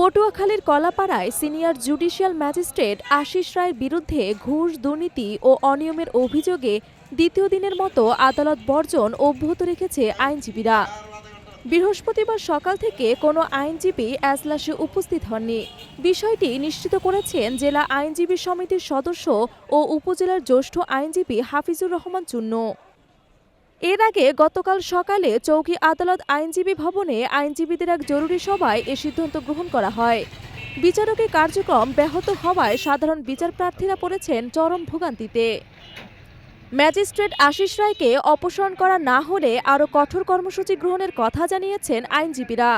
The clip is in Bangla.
পটুয়াখালীর কলাপাড়ায় সিনিয়র জুডিশিয়াল ম্যাজিস্ট্রেট আশিস রায়ের বিরুদ্ধে ঘুষ, দুর্নীতি ও অনিয়মের অভিযোগে দ্বিতীয় দিনের মতো আদালত বর্জন অব্যাহত রেখেছে আইনজীবীরা। বৃহস্পতিবার সকাল থেকে কোনো আইনজীবী এজলাসে উপস্থিত হননি। বিষয়টি নিশ্চিত করেছেন জেলা আইনজীবী সমিতির সদস্য ও উপজেলার জ্যেষ্ঠ আইনজীবী হাফিজুর রহমান চুন্নু। এর আগে গতকাল সকালে চৌকি আদালত আইনজীবী ভবনে আইনজীবীদের এক জরুরি সভায় এ সিদ্ধান্ত গ্রহণ করা হয়। বিচারকের কার্যক্রম ব্যাহত হওয়ায় সাধারণ বিচার প্রার্থীরা পড়েছেন চরম ভোগান্তিতে। ম্যাজিস্ট্রেট আশিস রায়কে অপসারণ করা না হলে আরও কঠোর কর্মসূচি গ্রহণের কথা জানিয়েছেন আইনজীবীরা।